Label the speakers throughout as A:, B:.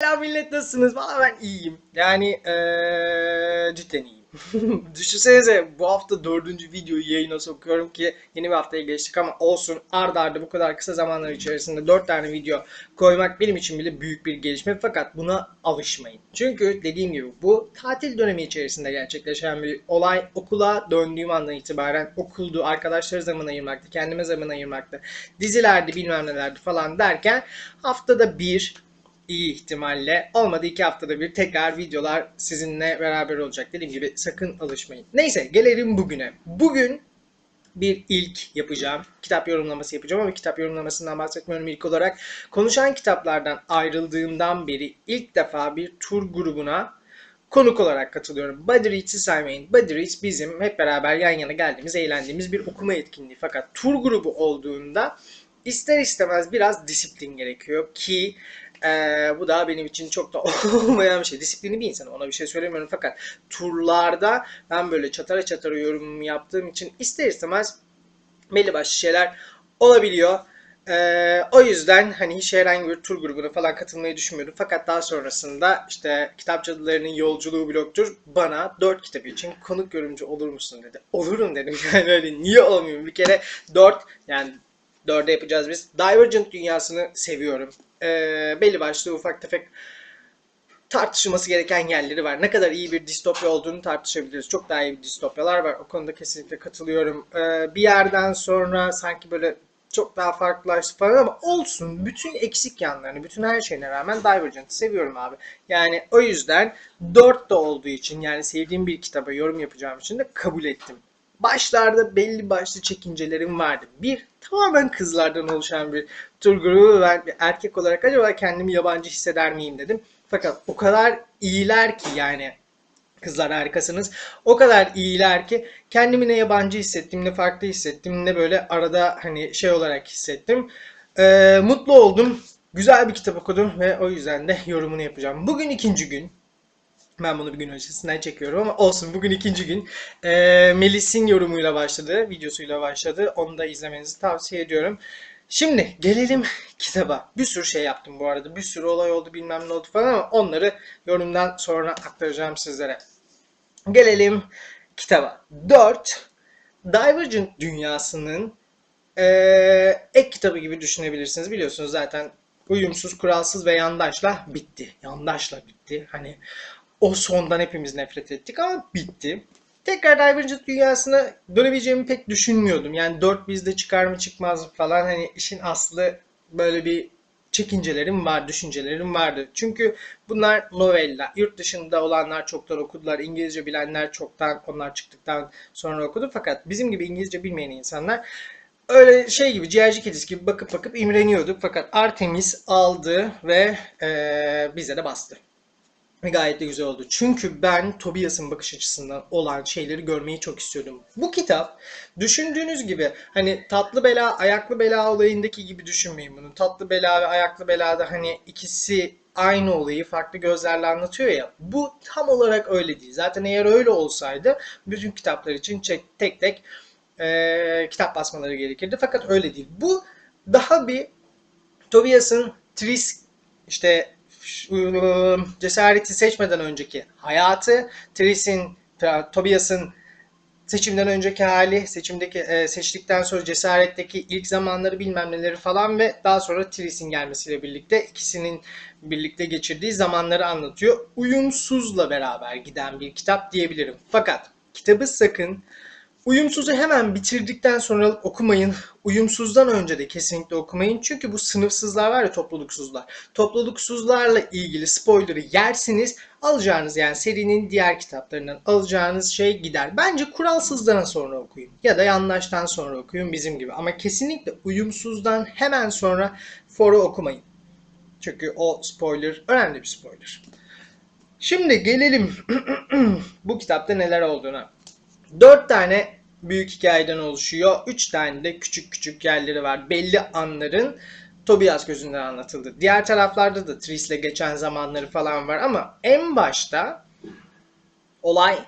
A: Selam millet nasılsınız? Valla ben iyiyim. Yani eee cidden iyiyim. Düşünsenize bu hafta dördüncü videoyu yayına sokuyorum ki yeni bir haftaya geçtik ama olsun arda arda bu kadar kısa zamanlar içerisinde dört tane video koymak benim için bile büyük bir gelişme fakat buna alışmayın. Çünkü dediğim gibi bu tatil dönemi içerisinde gerçekleşen bir olay. Okula döndüğüm andan itibaren okuldu, arkadaşlara zaman ayırmaktı, kendime zaman ayırmaktı, dizilerdi bilmem nelerdi falan derken haftada bir iyi ihtimalle olmadı iki haftada bir tekrar videolar sizinle beraber olacak. Dediğim gibi sakın alışmayın. Neyse gelelim bugüne. Bugün bir ilk yapacağım. Kitap yorumlaması yapacağım ama kitap yorumlamasından bahsetmiyorum ilk olarak. Konuşan kitaplardan ayrıldığımdan beri ilk defa bir tur grubuna konuk olarak katılıyorum. Reads'i saymayın. Buddy Reads bizim hep beraber yan yana geldiğimiz, eğlendiğimiz bir okuma etkinliği. Fakat tur grubu olduğunda ister istemez biraz disiplin gerekiyor ki ee, bu da benim için çok da olmayan bir şey. Disiplinli bir insanım ona bir şey söylemiyorum fakat turlarda ben böyle çatara çatara yorum yaptığım için ister istemez belli başlı şeyler olabiliyor. Ee, o yüzden hani hiç herhangi bir tur grubuna falan katılmayı düşünmüyordum. Fakat daha sonrasında işte kitap cadılarının yolculuğu bloktur bana dört kitap için konuk yorumcu olur musun dedi. Olurum dedim yani öyle niye olmuyorum bir kere dört yani dörde yapacağız biz. Divergent dünyasını seviyorum. Ee, belli başlı ufak tefek tartışılması gereken yerleri var. Ne kadar iyi bir distopya olduğunu tartışabiliriz. Çok daha iyi bir distopyalar var. O konuda kesinlikle katılıyorum. Ee, bir yerden sonra sanki böyle çok daha farklılaştı falan ama olsun. Bütün eksik yanlarını, bütün her şeyine rağmen Divergent'ı seviyorum abi. Yani o yüzden 4 da olduğu için yani sevdiğim bir kitaba yorum yapacağım için de kabul ettim. Başlarda belli başlı çekincelerim vardı. Bir, tamamen kızlardan oluşan bir tur grubu. Ben bir erkek olarak acaba kendimi yabancı hisseder miyim dedim. Fakat o kadar iyiler ki yani kızlar harikasınız. O kadar iyiler ki kendimi ne yabancı hissettim ne farklı hissettim ne böyle arada hani şey olarak hissettim. Ee, mutlu oldum. Güzel bir kitap okudum ve o yüzden de yorumunu yapacağım. Bugün ikinci gün. Ben bunu bir gün öncesinden çekiyorum ama olsun bugün ikinci gün. Ee, Melis'in yorumuyla başladı, videosuyla başladı. Onu da izlemenizi tavsiye ediyorum. Şimdi gelelim kitaba. Bir sürü şey yaptım bu arada. Bir sürü olay oldu bilmem ne oldu falan ama onları yorumdan sonra aktaracağım sizlere. Gelelim kitaba. 4. Divergent dünyasının eee, ek kitabı gibi düşünebilirsiniz. Biliyorsunuz zaten uyumsuz, kuralsız ve yandaşla bitti. Yandaşla bitti. Hani o sondan hepimiz nefret ettik ama bitti. Tekrar Divergent dünyasına dönebileceğimi pek düşünmüyordum. Yani 4 bizde çıkar mı çıkmaz mı falan hani işin aslı böyle bir çekincelerim var, düşüncelerim vardı. Çünkü bunlar novella. Yurt dışında olanlar çoktan okudular. İngilizce bilenler çoktan onlar çıktıktan sonra okudu. Fakat bizim gibi İngilizce bilmeyen insanlar öyle şey gibi ciğerci kedisi gibi bakıp bakıp imreniyorduk. Fakat Artemis aldı ve eee bize de bastı. Gayet de güzel oldu. Çünkü ben Tobias'ın bakış açısından olan şeyleri görmeyi çok istiyordum. Bu kitap düşündüğünüz gibi hani tatlı bela, ayaklı bela olayındaki gibi düşünmeyin bunu. Tatlı bela ve ayaklı belada hani ikisi aynı olayı farklı gözlerle anlatıyor ya. Bu tam olarak öyle değil. Zaten eğer öyle olsaydı bütün kitaplar için tek tek eee, kitap basmaları gerekirdi. Fakat öyle değil. Bu daha bir Tobias'ın Tris işte cesareti seçmeden önceki hayatı, Tris'in, Tobias'ın seçimden önceki hali, seçimdeki e, seçtikten sonra cesaretteki ilk zamanları bilmem neleri falan ve daha sonra Tris'in gelmesiyle birlikte ikisinin birlikte geçirdiği zamanları anlatıyor. Uyumsuzla beraber giden bir kitap diyebilirim. Fakat kitabı sakın Uyumsuz'u hemen bitirdikten sonra okumayın. Uyumsuz'dan önce de kesinlikle okumayın. Çünkü bu sınıfsızlar var ya topluluksuzlar. Topluluksuzlarla ilgili spoiler'ı yersiniz. Alacağınız yani serinin diğer kitaplarından alacağınız şey gider. Bence kuralsızdan sonra okuyun. Ya da yandaştan sonra okuyun bizim gibi. Ama kesinlikle uyumsuzdan hemen sonra for'u okumayın. Çünkü o spoiler önemli bir spoiler. Şimdi gelelim bu kitapta neler olduğuna. Dört tane büyük hikayeden oluşuyor. Üç tane de küçük küçük yerleri var. Belli anların Tobias gözünden anlatıldı. Diğer taraflarda da Tris'le geçen zamanları falan var ama en başta olay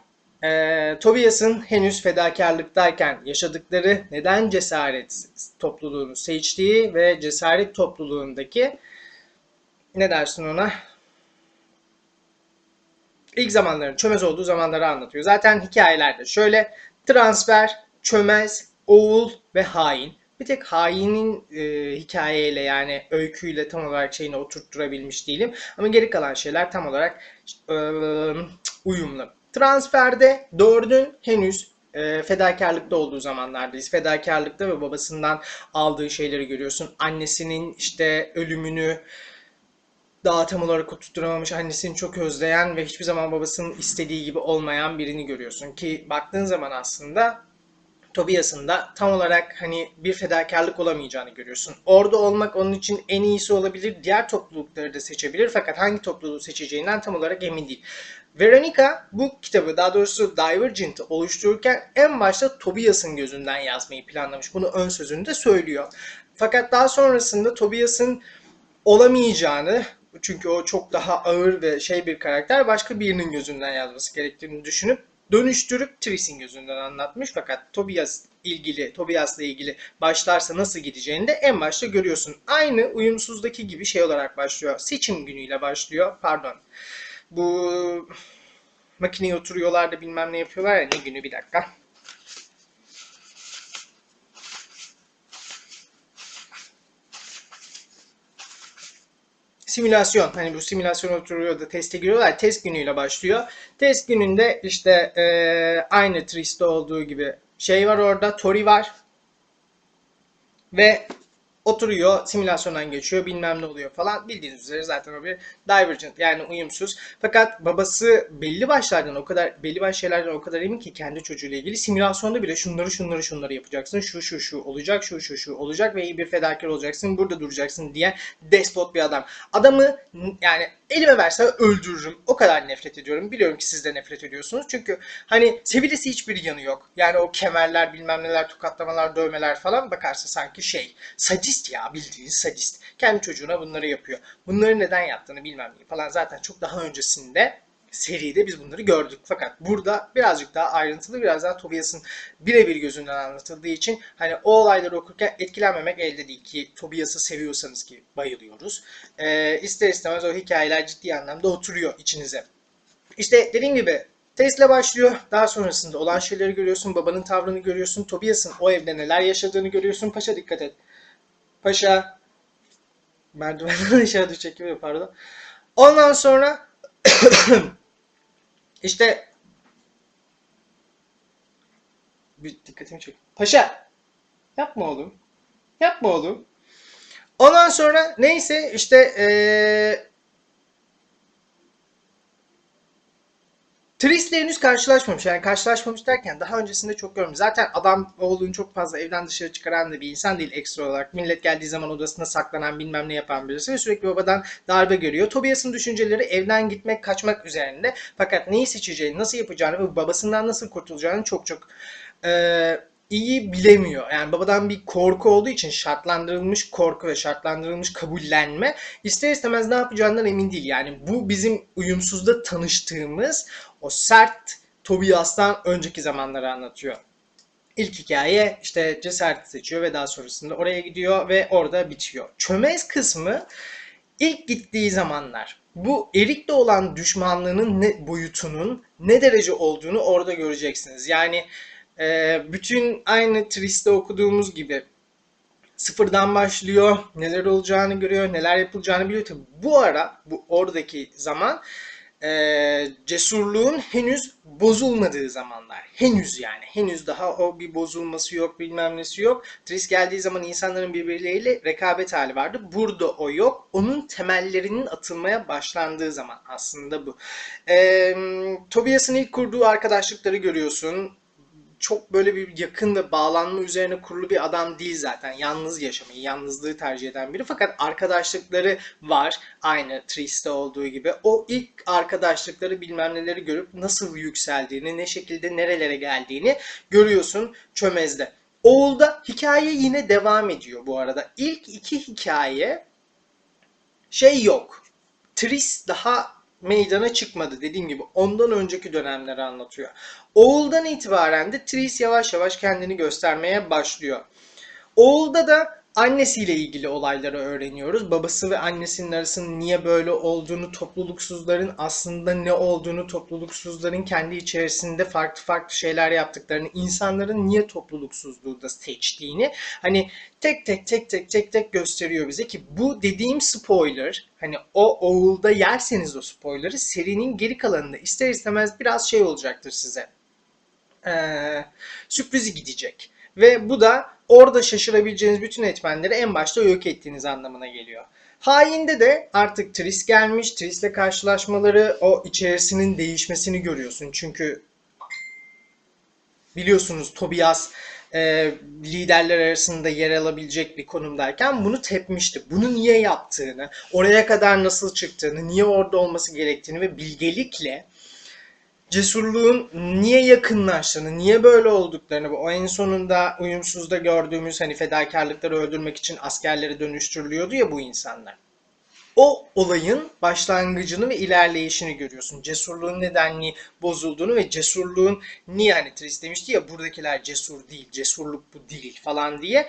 A: eee Tobias'ın henüz fedakarlıktayken yaşadıkları neden cesaret topluluğunu seçtiği ve cesaret topluluğundaki ne dersin ona ilk zamanların çömez olduğu zamanları anlatıyor. Zaten hikayelerde şöyle transfer, çömez, oğul ve hain. Bir tek hainin e, hikayeyle yani öyküyle tam olarak şeyini oturtturabilmiş değilim. Ama geri kalan şeyler tam olarak e, uyumlu. Transferde dördün henüz e, fedakarlıkta olduğu zamanlardayız. Fedakarlıkta ve babasından aldığı şeyleri görüyorsun. Annesinin işte ölümünü daha tam olarak oturtturamamış, annesini çok özleyen ve hiçbir zaman babasının istediği gibi olmayan birini görüyorsun. Ki baktığın zaman aslında Tobias'ın da tam olarak hani bir fedakarlık olamayacağını görüyorsun. Orada olmak onun için en iyisi olabilir. Diğer toplulukları da seçebilir fakat hangi topluluğu seçeceğinden tam olarak emin değil. Veronica bu kitabı daha doğrusu Divergent'ı oluştururken en başta Tobias'ın gözünden yazmayı planlamış. Bunu ön sözünde söylüyor. Fakat daha sonrasında Tobias'ın olamayacağını çünkü o çok daha ağır ve şey bir karakter başka birinin gözünden yazması gerektiğini düşünüp dönüştürüp Triss'in gözünden anlatmış. Fakat Tobias ilgili, Tobias'la ilgili başlarsa nasıl gideceğini de en başta görüyorsun. Aynı uyumsuzdaki gibi şey olarak başlıyor. Seçim günüyle başlıyor. Pardon. Bu makineye oturuyorlar da bilmem ne yapıyorlar ya ne günü bir dakika. Simülasyon. Hani bu simülasyon oturuyor da teste giriyorlar. Test günüyle başlıyor. Test gününde işte e, aynı Trist'te olduğu gibi şey var orada. Tori var. Ve oturuyor, simülasyondan geçiyor, bilmem ne oluyor falan. Bildiğiniz üzere zaten o bir divergent yani uyumsuz. Fakat babası belli başlardan o kadar belli başlı şeylerden o kadar emin ki kendi çocuğuyla ilgili simülasyonda bile şunları şunları şunları yapacaksın. Şu şu şu olacak, şu şu şu olacak ve iyi bir fedakar olacaksın. Burada duracaksın diye despot bir adam. Adamı yani elime verse öldürürüm. O kadar nefret ediyorum. Biliyorum ki siz de nefret ediyorsunuz. Çünkü hani sevilesi hiçbir yanı yok. Yani o kemerler, bilmem neler, tokatlamalar, dövmeler falan bakarsa sanki şey. Sadist ya bildiğiniz sadist. Kendi çocuğuna bunları yapıyor. Bunları neden yaptığını bilmem ne falan zaten çok daha öncesinde seride biz bunları gördük. Fakat burada birazcık daha ayrıntılı, biraz daha Tobias'ın birebir gözünden anlatıldığı için hani o olayları okurken etkilenmemek elde değil ki Tobias'ı seviyorsanız ki bayılıyoruz. Ee, ister istemez o hikayeler ciddi anlamda oturuyor içinize. İşte dediğim gibi Tesla başlıyor. Daha sonrasında olan şeyleri görüyorsun. Babanın tavrını görüyorsun. Tobias'ın o evde neler yaşadığını görüyorsun. Paşa dikkat et. Paşa merdivenden aşağı düşecek gibi pardon. Ondan sonra işte bir dikkatimi çek. Paşa yapma oğlum. Yapma oğlum. Ondan sonra neyse işte ee, Tris'le henüz karşılaşmamış. Yani karşılaşmamış derken daha öncesinde çok görmüş. Zaten adam oğlunu çok fazla evden dışarı çıkaran da bir insan değil ekstra olarak. Millet geldiği zaman odasına saklanan bilmem ne yapan birisi ve sürekli babadan darbe görüyor. Tobias'ın düşünceleri evden gitmek, kaçmak üzerinde. Fakat neyi seçeceğini, nasıl yapacağını ve babasından nasıl kurtulacağını çok çok ee, iyi bilemiyor. Yani babadan bir korku olduğu için şartlandırılmış korku ve şartlandırılmış kabullenme ister istemez ne yapacağından emin değil. Yani bu bizim uyumsuzda tanıştığımız o sert Tobias'tan önceki zamanları anlatıyor. İlk hikaye işte cesareti seçiyor ve daha sonrasında oraya gidiyor ve orada bitiyor. Çömez kısmı ilk gittiği zamanlar. Bu Erik'le olan düşmanlığının ne, boyutunun ne derece olduğunu orada göreceksiniz. Yani e, bütün aynı Trist'te okuduğumuz gibi sıfırdan başlıyor, neler olacağını görüyor, neler yapılacağını biliyor. Tabi bu ara, bu oradaki zaman e, cesurluğun henüz bozulmadığı zamanlar. Henüz yani. Henüz daha o bir bozulması yok, bilmem nesi yok. Tris geldiği zaman insanların birbirleriyle rekabet hali vardı. Burada o yok. Onun temellerinin atılmaya başlandığı zaman aslında bu. E, Tobias'ın ilk kurduğu arkadaşlıkları görüyorsun çok böyle bir yakın ve bağlanma üzerine kurulu bir adam değil zaten. Yalnız yaşamayı, yalnızlığı tercih eden biri. Fakat arkadaşlıkları var. Aynı Triste olduğu gibi. O ilk arkadaşlıkları bilmem neleri görüp nasıl yükseldiğini, ne şekilde nerelere geldiğini görüyorsun çömezde. Oğul'da hikaye yine devam ediyor bu arada. İlk iki hikaye şey yok. Tris daha meydana çıkmadı dediğim gibi ondan önceki dönemleri anlatıyor. Oğul'dan itibaren de Tris yavaş yavaş kendini göstermeye başlıyor. Oğul'da da annesiyle ilgili olayları öğreniyoruz. Babası ve annesinin arasının niye böyle olduğunu, topluluksuzların aslında ne olduğunu, topluluksuzların kendi içerisinde farklı farklı şeyler yaptıklarını, insanların niye topluluksuzluğu da seçtiğini hani tek tek tek tek tek tek gösteriyor bize ki bu dediğim spoiler hani o oğulda yerseniz o spoiler'ı serinin geri kalanında ister istemez biraz şey olacaktır size. Ee, sürprizi gidecek. Ve bu da orada şaşırabileceğiniz bütün etmenleri en başta yok ettiğiniz anlamına geliyor. Hain'de de artık Tris gelmiş. Tris'le karşılaşmaları o içerisinin değişmesini görüyorsun. Çünkü biliyorsunuz Tobias e, liderler arasında yer alabilecek bir konumdayken bunu tepmişti. Bunu niye yaptığını, oraya kadar nasıl çıktığını, niye orada olması gerektiğini ve bilgelikle cesurluğun niye yakınlaştığını, niye böyle olduklarını, o en sonunda uyumsuzda gördüğümüz hani fedakarlıkları öldürmek için askerleri dönüştürülüyordu ya bu insanlar. O olayın başlangıcını ve ilerleyişini görüyorsun. Cesurluğun nedenli bozulduğunu ve cesurluğun niye hani Tris demişti ya buradakiler cesur değil, cesurluk bu değil falan diye.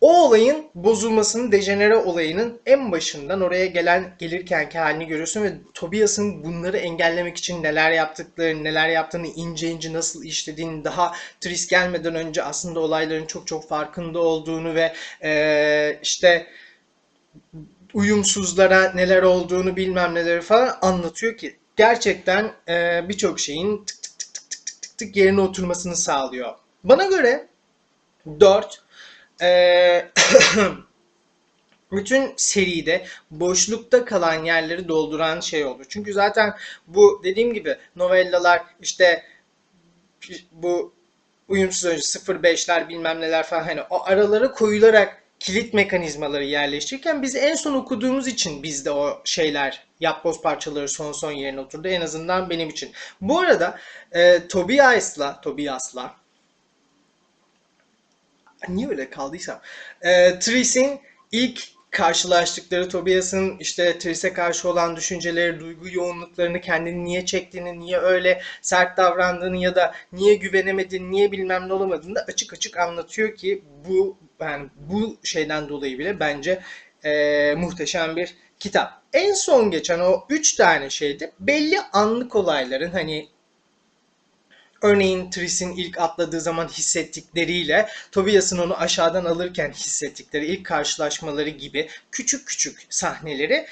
A: O olayın bozulmasının, dejenere olayının en başından oraya gelen gelirkenki halini görüyorsun ve Tobias'ın bunları engellemek için neler yaptıklarını, neler yaptığını ince ince nasıl işlediğini, daha Tris gelmeden önce aslında olayların çok çok farkında olduğunu ve ee, işte uyumsuzlara neler olduğunu bilmem neleri falan anlatıyor ki gerçekten e, birçok şeyin tık tık tık tık tık tık tık yerine oturmasını sağlıyor. Bana göre 4 eee, bütün seride boşlukta kalan yerleri dolduran şey oldu. Çünkü zaten bu dediğim gibi novellalar işte bu uyumsuz önce 0-5'ler bilmem neler falan hani o aralara koyularak kilit mekanizmaları yerleştirirken biz en son okuduğumuz için bizde o şeyler yapboz parçaları son son yerine oturdu. En azından benim için. Bu arada e, Tobias'la Tobias'la niye öyle kaldıysam e, Tris'in ilk karşılaştıkları Tobias'ın işte Tris'e karşı olan düşünceleri, duygu yoğunluklarını, kendini niye çektiğini, niye öyle sert davrandığını ya da niye güvenemediğini, niye bilmem ne olamadığını da açık açık anlatıyor ki bu yani bu şeyden dolayı bile bence e, muhteşem bir kitap. En son geçen o üç tane şeyde belli anlık olayların hani Örneğin Tris'in ilk atladığı zaman hissettikleriyle Tobias'ın onu aşağıdan alırken hissettikleri ilk karşılaşmaları gibi küçük küçük sahneleri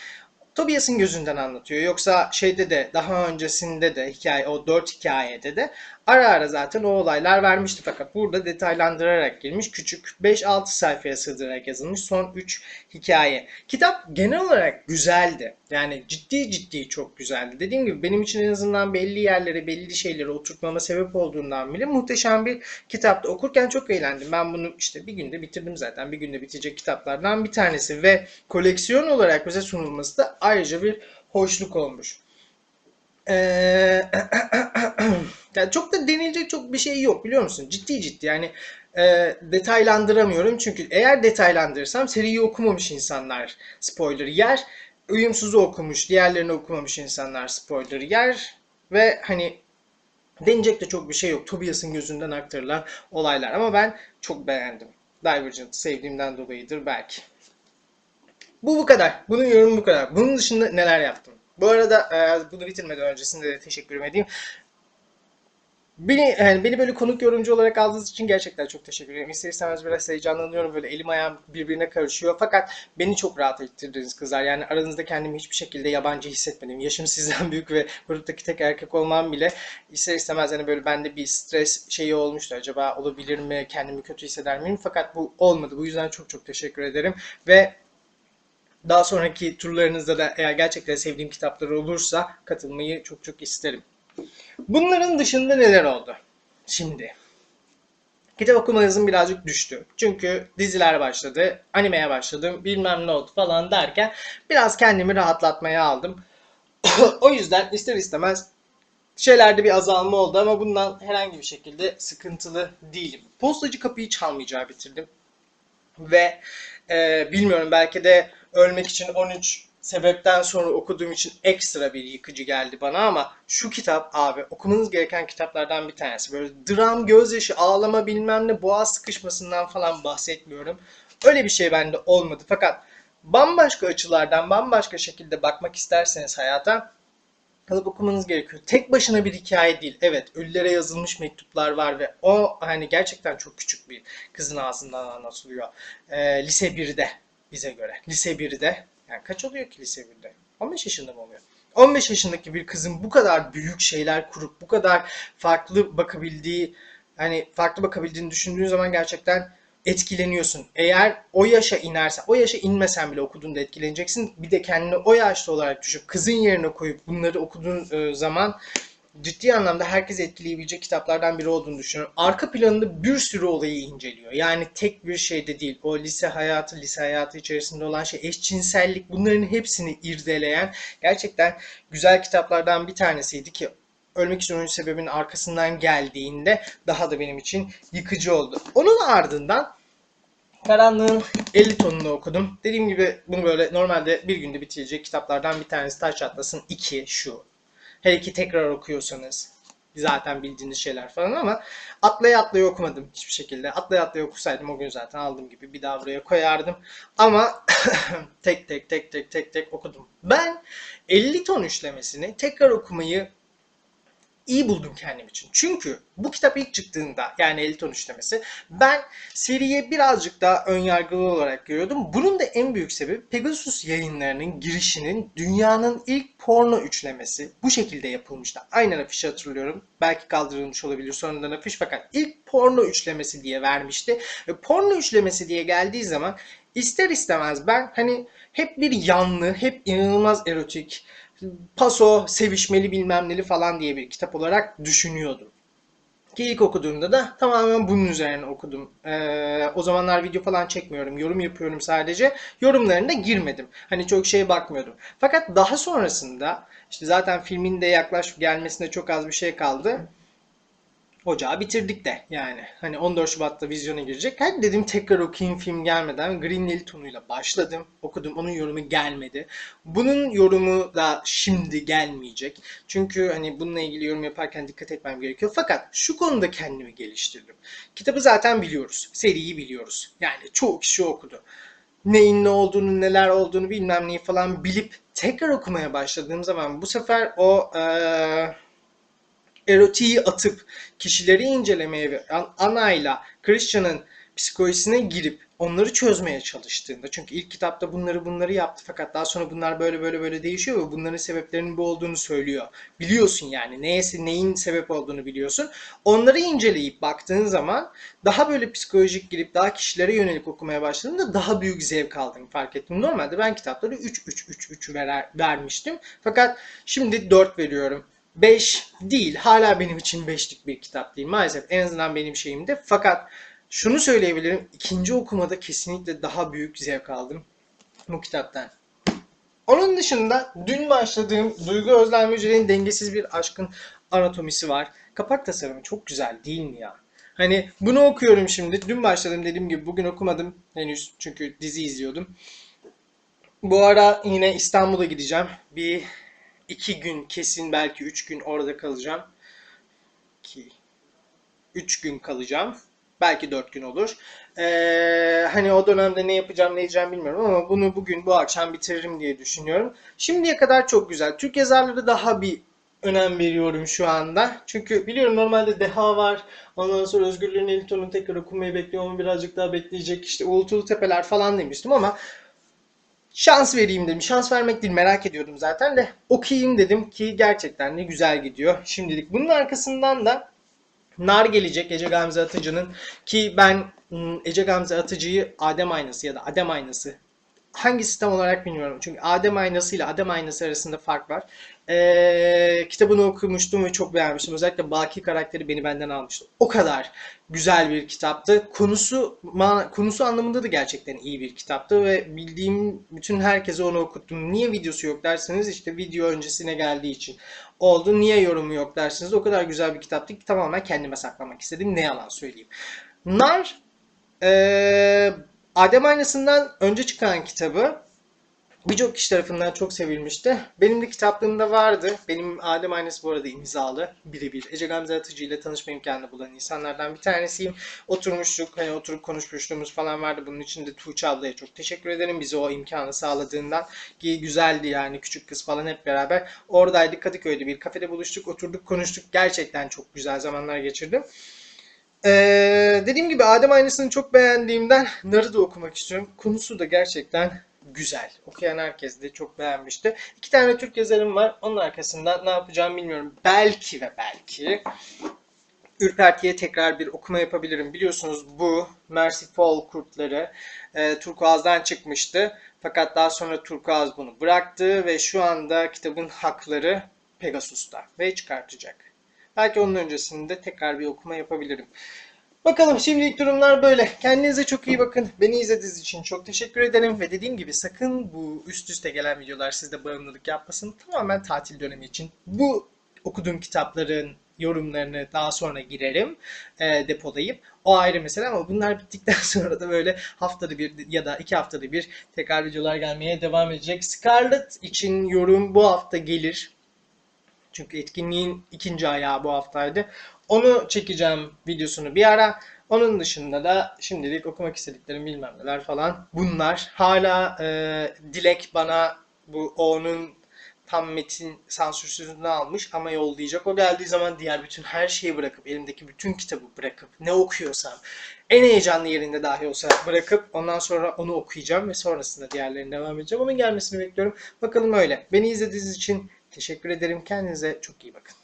A: Tobias'ın gözünden anlatıyor. Yoksa şeyde de daha öncesinde de hikaye o dört hikayede de ara ara zaten o olaylar vermişti fakat burada detaylandırarak girmiş. Küçük 5-6 sayfaya sığdırarak yazılmış son 3 hikaye. Kitap genel olarak güzeldi. Yani ciddi ciddi çok güzeldi. Dediğim gibi benim için en azından belli yerlere, belli şeyleri oturtmama sebep olduğundan bile muhteşem bir kitaptı. Okurken çok eğlendim. Ben bunu işte bir günde bitirdim zaten. Bir günde bitecek kitaplardan bir tanesi ve koleksiyon olarak bize sunulması da ayrıca bir hoşluk olmuş. Ee, yani çok da denilecek çok bir şey yok biliyor musun? Ciddi ciddi yani e, detaylandıramıyorum çünkü eğer detaylandırırsam seriyi okumamış insanlar spoiler yer. Uyumsuzu okumuş, diğerlerini okumamış insanlar spoiler yer ve hani denecek de çok bir şey yok. Tobias'ın gözünden aktarılan olaylar ama ben çok beğendim. Divergent sevdiğimden dolayıdır belki. Bu bu kadar. Bunun yorumu bu kadar. Bunun dışında neler yaptım? Bu arada bunu bitirmeden öncesinde de teşekkür edeyim. Beni, yani beni böyle konuk yorumcu olarak aldığınız için gerçekten çok teşekkür ederim. İster istemez biraz heyecanlanıyorum. Böyle elim ayağım birbirine karışıyor. Fakat beni çok rahat ettirdiniz kızlar. Yani aranızda kendimi hiçbir şekilde yabancı hissetmedim. Yaşım sizden büyük ve gruptaki tek erkek olmam bile ister istemez hani böyle bende bir stres şeyi olmuştu. Acaba olabilir mi? Kendimi kötü hisseder miyim? Fakat bu olmadı. Bu yüzden çok çok teşekkür ederim. Ve daha sonraki turlarınızda da eğer gerçekten sevdiğim kitaplar olursa katılmayı çok çok isterim. Bunların dışında neler oldu? Şimdi kitap okuma hızım birazcık düştü. Çünkü diziler başladı, animeye başladım, bilmem ne oldu falan derken biraz kendimi rahatlatmaya aldım. o yüzden ister istemez şeylerde bir azalma oldu ama bundan herhangi bir şekilde sıkıntılı değilim. Postacı kapıyı çalmayacağı bitirdim. Ve e, bilmiyorum belki de ölmek için 13 sebepten sonra okuduğum için ekstra bir yıkıcı geldi bana ama şu kitap abi okumanız gereken kitaplardan bir tanesi. Böyle dram, gözyaşı, ağlama bilmem ne, boğaz sıkışmasından falan bahsetmiyorum. Öyle bir şey bende olmadı. Fakat bambaşka açılardan, bambaşka şekilde bakmak isterseniz hayata alıp okumanız gerekiyor. Tek başına bir hikaye değil. Evet, ölülere yazılmış mektuplar var ve o hani gerçekten çok küçük bir kızın ağzından anlatılıyor. Ee, lise 1'de bize göre. Lise 1'de. Yani kaç oluyor ki lise 1'de? 15 yaşında mı oluyor? 15 yaşındaki bir kızın bu kadar büyük şeyler kurup bu kadar farklı bakabildiği hani farklı bakabildiğini düşündüğün zaman gerçekten etkileniyorsun. Eğer o yaşa inersen, o yaşa inmesen bile okuduğunda etkileneceksin. Bir de kendini o yaşta olarak düşün. Kızın yerine koyup bunları okuduğun e, zaman ciddi anlamda herkes etkileyebilecek kitaplardan biri olduğunu düşünüyorum. Arka planında bir sürü olayı inceliyor. Yani tek bir şey de değil. O lise hayatı, lise hayatı içerisinde olan şey, eşcinsellik bunların hepsini irdeleyen gerçekten güzel kitaplardan bir tanesiydi ki Ölmek için oyun sebebinin arkasından geldiğinde daha da benim için yıkıcı oldu. Onun ardından Karanlığın 50 tonunu okudum. Dediğim gibi bunu böyle normalde bir günde bitirecek kitaplardan bir tanesi Taş Atlas'ın 2 şu. Her iki tekrar okuyorsanız zaten bildiğiniz şeyler falan ama atlaya atlaya okumadım hiçbir şekilde. Atlaya atlaya okusaydım o gün zaten aldığım gibi bir daha buraya koyardım. Ama tek tek tek tek tek tek okudum. Ben 50 ton üçlemesini tekrar okumayı iyi buldum kendim için. Çünkü bu kitap ilk çıktığında yani 50 ton üçlemesi ben seriye birazcık daha önyargılı olarak görüyordum. Bunun da en büyük sebebi Pegasus yayınlarının girişinin dünyanın ilk porno üçlemesi bu şekilde yapılmıştı. Aynen afişi hatırlıyorum. Belki kaldırılmış olabilir sonradan afiş fakat ilk porno üçlemesi diye vermişti. Ve porno üçlemesi diye geldiği zaman ister istemez ben hani hep bir yanlı, hep inanılmaz erotik, paso, sevişmeli bilmem neli falan diye bir kitap olarak düşünüyordum. Ki ilk okuduğumda da tamamen bunun üzerine okudum. Ee, o zamanlar video falan çekmiyorum. Yorum yapıyorum sadece. Yorumlarına girmedim. Hani çok şeye bakmıyordum. Fakat daha sonrasında işte zaten filmin de yaklaş gelmesine çok az bir şey kaldı. Ocağı bitirdik de yani. Hani 14 Şubat'ta vizyona girecek. Hadi dedim tekrar okuyayım film gelmeden. Green Lily tonuyla başladım. Okudum. Onun yorumu gelmedi. Bunun yorumu da şimdi gelmeyecek. Çünkü hani bununla ilgili yorum yaparken dikkat etmem gerekiyor. Fakat şu konuda kendimi geliştirdim. Kitabı zaten biliyoruz. Seriyi biliyoruz. Yani çoğu kişi okudu. Neyin ne olduğunu, neler olduğunu bilmem neyi falan bilip tekrar okumaya başladığım zaman bu sefer o ee, erotiği atıp kişileri incelemeye ve Ana'yla Christian'ın psikolojisine girip onları çözmeye çalıştığında çünkü ilk kitapta bunları bunları yaptı fakat daha sonra bunlar böyle böyle böyle değişiyor ve bunların sebeplerinin bu olduğunu söylüyor. Biliyorsun yani neyse neyin sebep olduğunu biliyorsun. Onları inceleyip baktığın zaman daha böyle psikolojik girip daha kişilere yönelik okumaya başladığında daha büyük zevk aldığımı fark ettim. Normalde ben kitapları 3 3 3 3 ver, vermiştim. Fakat şimdi 4 veriyorum. 5 değil. Hala benim için 5'lik bir kitap değil. Maalesef en azından benim şeyimde. Fakat şunu söyleyebilirim. ikinci okumada kesinlikle daha büyük zevk aldım bu kitaptan. Onun dışında dün başladığım Duygu Özlem Yücel'in dengesiz bir aşkın anatomisi var. Kapak tasarımı çok güzel değil mi ya? Hani bunu okuyorum şimdi. Dün başladım dediğim gibi bugün okumadım henüz çünkü dizi izliyordum. Bu ara yine İstanbul'a gideceğim. Bir iki gün kesin belki üç gün orada kalacağım. Ki üç gün kalacağım. Belki dört gün olur. Ee, hani o dönemde ne yapacağım ne edeceğim bilmiyorum ama bunu bugün bu akşam bitiririm diye düşünüyorum. Şimdiye kadar çok güzel. Türk yazarları daha bir önem veriyorum şu anda. Çünkü biliyorum normalde Deha var. Ondan sonra Özgürlüğün Elton'un tekrar okumayı bekliyor ama birazcık daha bekleyecek. İşte Uğultulu Tepeler falan demiştim ama şans vereyim dedim. Şans vermek değil merak ediyordum zaten de okuyayım dedim ki gerçekten de güzel gidiyor şimdilik. Bunun arkasından da Nar gelecek Ece Gamze Atıcı'nın ki ben ıı, Ece Gamze Atıcı'yı Adem Aynası ya da Adem Aynası hangi sistem olarak bilmiyorum. Çünkü Adem Aynası ile Adem Aynası arasında fark var. Ee, kitabını okumuştum ve çok beğenmiştim. Özellikle Baki karakteri beni benden almıştı. O kadar güzel bir kitaptı. Konusu konusu anlamında da gerçekten iyi bir kitaptı ve bildiğim bütün herkese onu okuttum. Niye videosu yok derseniz işte video öncesine geldiği için oldu. Niye yorumu yok derseniz o kadar güzel bir kitaptı ki tamamen kendime saklamak istedim. Ne yalan söyleyeyim. Nar ee, Adem Aynası'ndan önce çıkan kitabı Birçok kişi tarafından çok sevilmişti. Benim de kitaplığımda vardı. Benim Adem Aynası bu arada imzalı. Birebir. Ece Gamze Atıcı ile tanışma imkanı bulan insanlardan bir tanesiyim. Oturmuştuk. Hani oturup konuşmuşluğumuz falan vardı. Bunun için de Tuğçe ablaya çok teşekkür ederim. Bize o imkanı sağladığından. Ki güzeldi yani. Küçük kız falan hep beraber. Oradaydık Kadıköy'de bir kafede buluştuk. Oturduk konuştuk. Gerçekten çok güzel zamanlar geçirdim. Ee, dediğim gibi Adem Aynası'nı çok beğendiğimden Nar'ı da okumak istiyorum. Konusu da gerçekten güzel. Okuyan herkes de çok beğenmişti. İki tane Türk yazarım var. Onun arkasından ne yapacağımı bilmiyorum. Belki ve belki Ürperti'ye tekrar bir okuma yapabilirim. Biliyorsunuz bu Merciful Kurtları e, Turkuaz'dan çıkmıştı. Fakat daha sonra Turkuaz bunu bıraktı ve şu anda kitabın hakları Pegasus'ta ve çıkartacak. Belki onun öncesinde tekrar bir okuma yapabilirim. Bakalım şimdilik durumlar böyle. Kendinize çok iyi bakın. Beni izlediğiniz için çok teşekkür ederim. Ve dediğim gibi sakın bu üst üste gelen videolar sizde bağımlılık yapmasın. Tamamen tatil dönemi için. Bu okuduğum kitapların yorumlarını daha sonra girerim, e, depolayıp. O ayrı mesele ama bunlar bittikten sonra da böyle haftada bir ya da iki haftada bir tekrar videolar gelmeye devam edecek. Scarlet için yorum bu hafta gelir. Çünkü etkinliğin ikinci ayağı bu haftaydı. Onu çekeceğim videosunu bir ara. Onun dışında da şimdilik okumak istediklerim bilmem neler falan. Bunlar hala e, Dilek bana bu O'nun tam metin sansürsüzünü almış ama yollayacak. O geldiği zaman diğer bütün her şeyi bırakıp elimdeki bütün kitabı bırakıp ne okuyorsam en heyecanlı yerinde dahi olsa bırakıp ondan sonra onu okuyacağım ve sonrasında diğerlerine devam edeceğim. Onun gelmesini bekliyorum. Bakalım öyle. Beni izlediğiniz için teşekkür ederim. Kendinize çok iyi bakın.